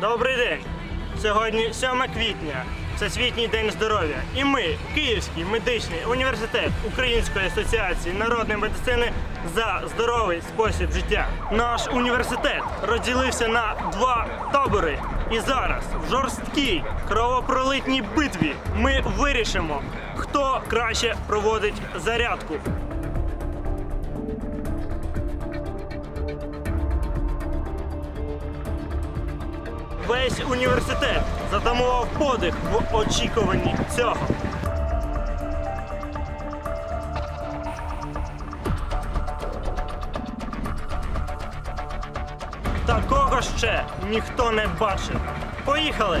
Добрий день! Сьогодні 7 квітня, Всесвітній день здоров'я. І ми, Київський медичний університет Української асоціації народної медицини за здоровий спосіб життя. Наш університет розділився на два табори. І зараз в жорсткій кровопролитній битві ми вирішимо, хто краще проводить зарядку. Весь університет затамував подих в очікуванні цього. Такого ще ніхто не бачив. Поїхали!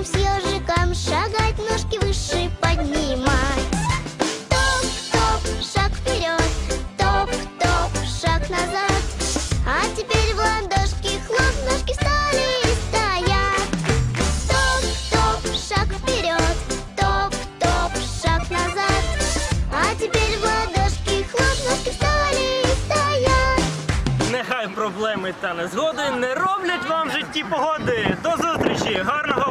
Будем с ежиком шагать, ножки выше поднимать. Топ-топ, шаг вперед, топ-топ, шаг назад. А теперь в ладошки хлоп, ножки стали и стоят. Топ-топ, шаг вперед, топ-топ, шаг назад. А теперь в ладошки хлоп, ножки стали и стоят. Нехай проблеми та незгоди не роблять вам в житті погоди. До зустрічі! Гарного вам настрою!